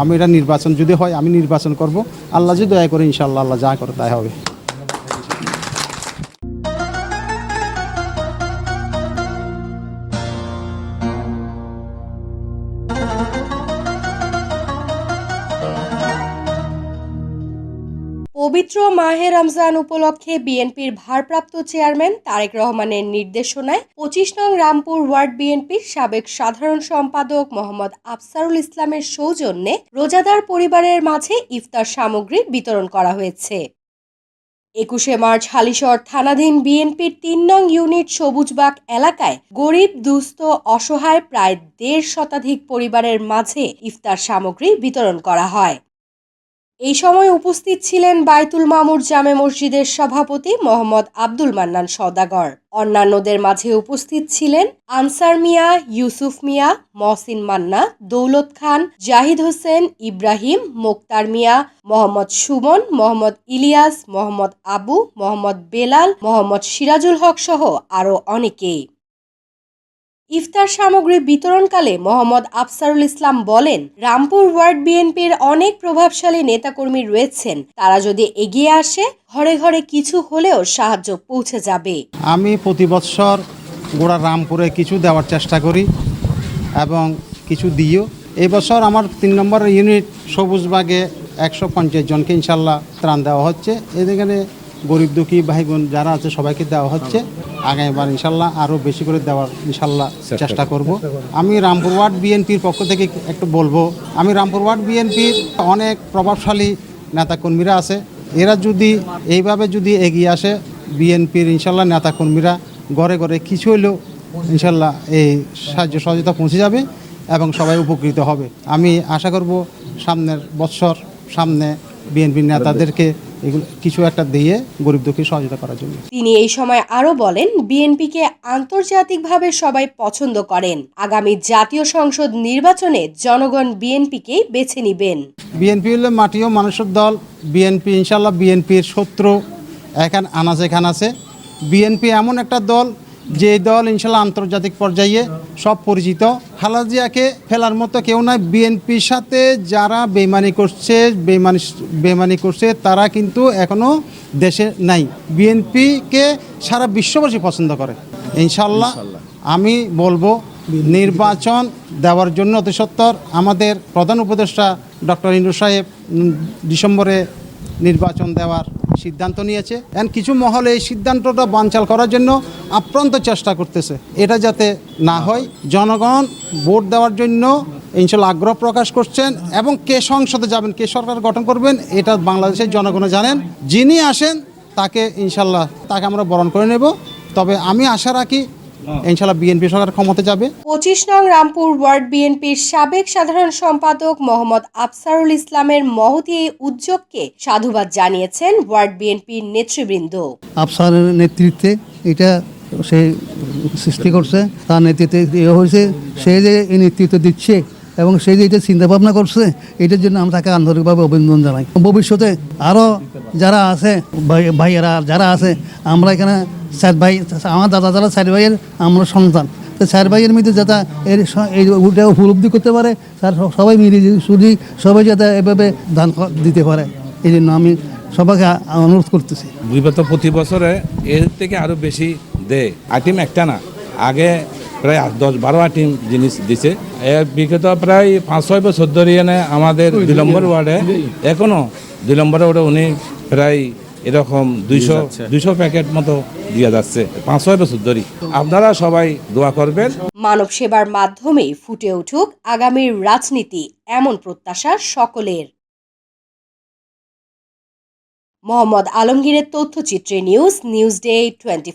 আমি এটা নির্বাচন যদি হয়, আমি নির্বাচন করব। আল্লাহ যদি দয়া করে ইনশাল্লাহ আল্লাহ যা করে তাই হবে। পবিত্র মাহে রমজান উপলক্ষে বিএনপির ভারপ্রাপ্ত চেয়ারম্যান তারেক রহমানের নির্দেশনায় পঁচিশ নং রামপুর ওয়ার্ড বিএনপির সাবেক সাধারণ সম্পাদক মোহাম্মদ আফসারুল ইসলামের সৌজন্যে রোজাদার পরিবারের মাঝে ইফতার সামগ্রী বিতরণ করা হয়েছে। একুশে মার্চ হালিশহর থানাধীন বিএনপির তিন নং ইউনিট সবুজবাগ এলাকায় গরিব, দুস্থ, অসহায় প্রায় দেড় শতাধিক পরিবারের মাঝে ইফতার সামগ্রী বিতরণ করা হয়। এই সময় উপস্থিত ছিলেন বাইতুল মামুর জামে মসজিদের সভাপতি মোহাম্মদ আব্দুল মান্নান সওদাগর। অন্যান্যদের মাঝে উপস্থিত ছিলেন আনসার মিয়া, ইউসুফ মিয়া, মহসিন মান্না, দৌলত খান, জাহিদ হোসেন, ইব্রাহিম, মোক্তার মিয়া, মোহাম্মদ সুমন, মোহাম্মদ ইলিয়াস, মোহাম্মদ আবু, মোহাম্মদ বেলাল, মোহাম্মদ সিরাজুল হক সহ আরও অনেকেই। ইফতার সামগ্রী বিতরণকালে মোহাম্মদ আফসারুল ইসলাম বলেন, রামপুর ওয়ার্ড বিএনপির অনেক প্রভাবশালী নেতাকর্মী রয়েছেন। তারা যদি এগিয়ে আসে, ঘরে ঘরে কিছু হলেও সাহায্য পৌঁছে যাবে। আমি প্রতি বৎসর গোড়া রামপুরে কিছু দেওয়ার চেষ্টা করি এবং কিছু দিও এবছর আমার তিন নম্বর ইউনিট সবুজবাগে একশো পঞ্চাশ জনকে ইনশাল্লাহ ত্রাণ দেওয়া হচ্ছে। এখানে গরিব দুঃখী ভাই বোন যারা আছে সবাইকে দেওয়া হচ্ছে। আগামীবার ইনশাল্লাহ আরও বেশি করে দেওয়ার ইনশাল্লাহ চেষ্টা করব। আমি রামপুর ওয়ার্ড বিএনপির পক্ষ থেকে একটু বলব আমি রামপুর ওয়ার্ড বিএনপির অনেক প্রভাবশালী নেতাকর্মীরা আছে। এরা যদি এইভাবে যদি এগিয়ে আসে বিএনপির ইনশাল্লাহ নেতাকর্মীরা ঘরে ঘরে কিছু হলেও ইনশাল্লাহ এই সাহায্য সহযোগিতা পৌঁছে যাবে এবং সবাই উপকৃত হবে। আমি আশা করব সামনের বৎসর সামনে বিএনপির নেতাদেরকে এগুলো কিছু একটা দিয়ে গরিব দুঃখী সহযোগিতা করার জন্য। তিনি এই সময় আরও বলেন বিএনপিকে আন্তর্জাতিকভাবে সবাই পছন্দ করেন। আগামী জাতীয় সংসদ নির্বাচনে জনগণ বিএনপিকেই বেছে নিবেন। বিএনপি হলো মাটি ও মানুষের দল বিএনপি ইনশাল্লাহ বিএনপির শত্রু এখান আনাচে খান আছে। বিএনপি এমন একটা দল যে দল ইনশাল্লাহ আন্তর্জাতিক পর্যায়ে সব পরিচিত। খালাজিয়াকে ফেলার মতো কেউ নাই। বিএনপির সাথে যারা বেমানি করছে বেমানি বেমানি করছে তারা কিন্তু এখনও দেশে নাই। বিএনপিকে সারা বিশ্ববাসী পছন্দ করে। ইনশাল্লাহ আমি বলব নির্বাচন দেওয়ার জন্য অতি সত্তর আমাদের প্রধান উপদেষ্টা ডক্টর ইন্দু সাহেব ডিসেম্বরে নির্বাচন দেওয়ার সিদ্ধান্ত নিয়েছে এন কিছু মহলে এই সিদ্ধান্তটা বানচাল করার জন্য আপ্রান্ত চেষ্টা করতেছে। এটা যাতে না হয়, জনগণ ভোট দেওয়ার জন্য ইনশাল্লাহ আগ্রহ প্রকাশ করছেন এবং কে সংসদে যাবেন, কে সরকার গঠন করবেন, এটা বাংলাদেশের জনগণও জানেন। যিনি আসেন, তাকে ইনশাল্লাহ, তাকে আমরা বরণ করে নেব। তবে আমি আশা রাখি ইনশাল্লাহ বিএনপি সরকার ক্ষমতা যাবে। পঁচিশ নং রামপুর ওয়ার্ড বিএনপির সাবেক সাধারণ সম্পাদক মোহাম্মদ আফসারুল ইসলামের মহতি এই উদ্যোগকে সাধুবাদ জানিয়েছেন ওয়ার্ড বিএনপির নেতৃবৃন্দ। আফসারের নেতৃত্বে এটা সে সৃষ্টি করছে তার নেতৃত্বে এ হয়েছে সে যে এই নেতৃত্ব দিচ্ছে এবং সে যে এটা চিন্তা ভাবনা করছে এটার জন্য আমরা তাকে আন্তরিকভাবে অভিনন্দন জানাই। ভবিষ্যতে আরও যারা আছে, ভাই- ভাইয়েরা যারা আছে, আমরা এখানে চার ভাই, আমার দাদা যারা চার ভাইয়ের, আমরা সন্তান। তো চার ভাইয়ের মধ্যে যাতে এর ওটা উপলব্ধি করতে পারে স্যার সবাই মিলে শুধু সবাই যাতে এভাবে দান দিতে পারে। এই জন্য আমি সবাইকে অনুরোধ করতেছি। বিগত প্রতি বছরে এর থেকে আরও বেশি দেয় আইটেম একটা না। আগে প্রায় দশ, বারো আইটেম জিনিস দিছে। বিগত প্রায় পাঁচ, ছয় বছর ধরে আমাদের দুই নম্বর ওয়ার্ডে, এখনও দুই নম্বর ওয়ার্ডে উনি প্রায় এরকম দুইশো দুইশো প্যাকেট মতো দিয়ে যাচ্ছে। পাঁচ ছয় বছর ধরে আপনারা সবাই দোয়া করবেন। মানব সেবার মাধ্যমেই ফুটে উঠুক আগামীর রাজনীতি এমন প্রত্যাশা সকলের। মোহাম্মদ আলমগীরের তথ্যচিত্রে নিউজ নিউজ ডে টোয়েন্টি